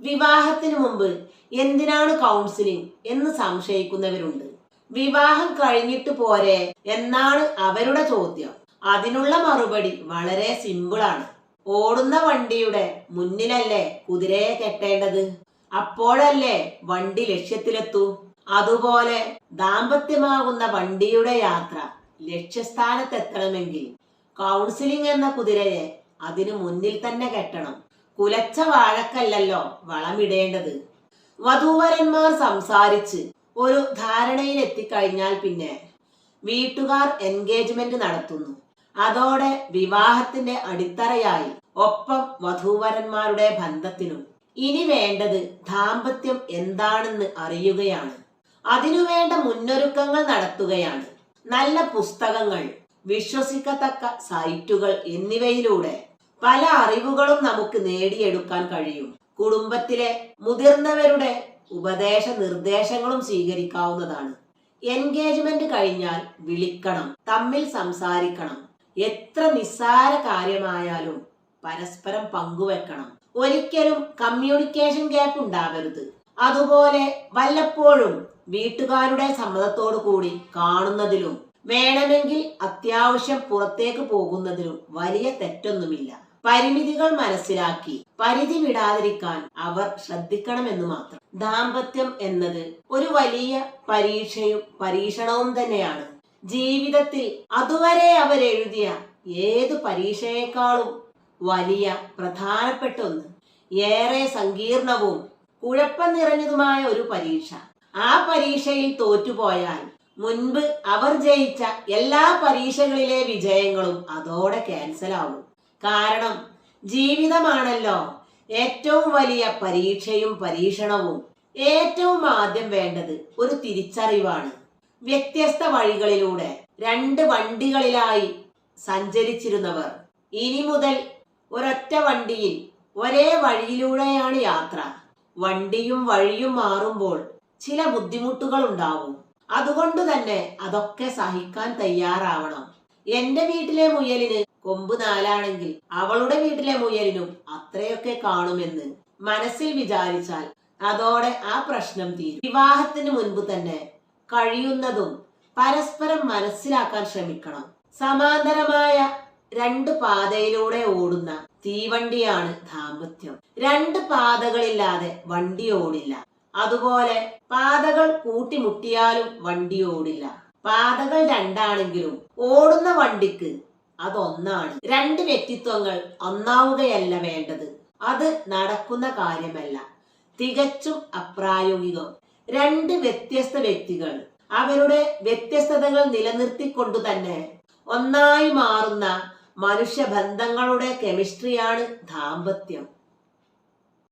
വിവാഹത്തിന് മുമ്പ് എന്തിനാണ് കൗൺസിലിംഗ് എന്ന് സംശയിക്കുന്നവരുണ്ട്. വിവാഹം കഴിഞ്ഞിട്ട് പോരെ എന്നാണ് അവരുടെ ചോദ്യം. അതിനുള്ള മറുപടി വളരെ സിമ്പിളാണ് ഓടുന്ന വണ്ടിയുടെ മുന്നിലല്ലേ കുതിരയെ കെട്ടേണ്ടത്? അപ്പോഴല്ലേ വണ്ടി ലക്ഷ്യത്തിലെത്തൂ? അതുപോലെ ദാമ്പത്യമാകുന്ന വണ്ടിയുടെ യാത്ര ലക്ഷ്യസ്ഥാനത്തെത്തണമെങ്കിൽ കൗൺസിലിംഗ് എന്ന കുതിരയെ അതിനു മുന്നിൽ തന്നെ കെട്ടണം. കുലച്ച വാഴക്കല്ലല്ലോ വളമിടേണ്ടത്. വധൂവരന്മാർ സംസാരിച്ച് ഒരു ധാരണയിൽ എത്തിക്കഴിഞ്ഞാൽ പിന്നെ വീട്ടുകാർ എൻഗേജ്മെന്റ് നടത്തുന്നു. അതോടെ വിവാഹത്തിന്റെ അടിത്തറയായി ഒപ്പം വധൂവരന്മാരുടെ ബന്ധത്തിനും ഇനി വേണ്ടത് ദാമ്പത്യം എന്താണെന്ന് അറിയുകയാണ്. അതിനുവേണ്ട മുന്നൊരുക്കങ്ങൾ നടത്തുകയാണ്. നല്ല പുസ്തകങ്ങൾ വിശ്വസിക്കത്തക്ക സൈറ്റുകൾ എന്നിവയിലൂടെ പല അറിവുകളും നമുക്ക് നേടിയെടുക്കാൻ കഴിയും. കുടുംബത്തിലെ മുതിർന്നവരുടെ ഉപദേശ നിർദ്ദേശങ്ങളും സ്വീകരിക്കാവുന്നതാണ്. എൻഗേജ്മെന്റ് കഴിഞ്ഞാൽ വിളിക്കണം തമ്മിൽ സംസാരിക്കണം. എത്ര നിസ്സാര കാര്യമായാലും പരസ്പരം പങ്കുവെക്കണം. ഒരിക്കലും കമ്മ്യൂണിക്കേഷൻ ഗ്യാപ്പ് ഉണ്ടാവരുത്. അതുപോലെ വല്ലപ്പോഴും വീട്ടുകാരുടെ സമ്മതത്തോടു കൂടി കാണുന്നതിലും വേണമെങ്കിൽ അത്യാവശ്യം പുറത്തേക്ക് പോകുന്നതിലും വലിയ തെറ്റൊന്നുമില്ല. പരിമിതികൾ മനസ്സിലാക്കി പരിധി വിടാതിരിക്കാൻ അവർ ശ്രദ്ധിക്കണമെന്ന് മാത്രം. ദാമ്പത്യം എന്നത് ഒരു വലിയ പരീക്ഷയും പരീക്ഷണവും തന്നെയാണ്. ജീവിതത്തിൽ അതുവരെ അവരെഴുതിയ ഏത് പരീക്ഷയെക്കാളും വലിയ പ്രധാനപ്പെട്ട ഒന്ന്. ഏറെ സങ്കീർണവും കുഴപ്പം നിറഞ്ഞതുമായ ഒരു പരീക്ഷ. ആ പരീക്ഷയിൽ തോറ്റുപോയാൽ മുൻപ് അവർ ജയിച്ച എല്ലാ പരീക്ഷകളിലെ വിജയങ്ങളും അതോടെ ക്യാൻസൽ ആവും. കാരണം ജീവിതമാണല്ലോ ഏറ്റവും വലിയ പരീക്ഷയും പരീക്ഷണവും. ഏറ്റവും ആദ്യം വേണ്ടത് ഒരു തിരിച്ചറിവാണ്. വ്യത്യസ്ത വഴികളിലൂടെ രണ്ട് വണ്ടികളിലായി സഞ്ചരിച്ചിരുന്നവർ. ഇനി മുതൽ ഒരൊറ്റ വണ്ടിയിൽ ഒരേ വഴിയിലൂടെയാണ് യാത്ര. വണ്ടിയും വഴിയും മാറുമ്പോൾ ചില ബുദ്ധിമുട്ടുകൾ ഉണ്ടാവും. അതുകൊണ്ട് തന്നെ അതൊക്കെ സഹിക്കാൻ തയ്യാറാവണം. എന്റെ വീട്ടിലെ മുയലിന് കൊമ്പ് നാലാണെങ്കിൽ അവളുടെ വീട്ടിലെ മുയലിനും അത്രയൊക്കെ കാണുമെന്ന് മനസ്സിൽ വിചാരിച്ചാൽ അതോടെ ആ പ്രശ്നം തീരും. വിവാഹത്തിന് മുൻപ് തന്നെ കഴിയുന്നതും പരസ്പരം മനസ്സിലാക്കാൻ ശ്രമിക്കണം. സമാന്തരമായ രണ്ട് പാതയിലൂടെ ഓടുന്ന തീവണ്ടിയാണ് ദാമ്പത്യം. രണ്ട് പാതകളില്ലാതെ വണ്ടി ഓടില്ല. അതുപോലെ പാതകൾ കൂട്ടിമുട്ടിയാലും വണ്ടി ഓടില്ല. പാതകൾ രണ്ടാണെങ്കിലും ഓടുന്ന വണ്ടിക്ക് അതൊന്നാണ്. രണ്ട് വ്യക്തിത്വങ്ങൾ ഒന്നാവുകയല്ല വേണ്ടത്. അത് നടക്കുന്ന കാര്യമല്ല. തികച്ചും അപ്രായോഗികം. രണ്ട് വ്യത്യസ്ത വ്യക്തികൾ. അവരുടെ വ്യത്യസ്തതകൾ നിലനിർത്തിക്കൊണ്ടു തന്നെ ഒന്നായി മാറുന്ന മനുഷ്യബന്ധങ്ങളുടെ കെമിസ്ട്രിയാണ് ദാമ്പത്യം.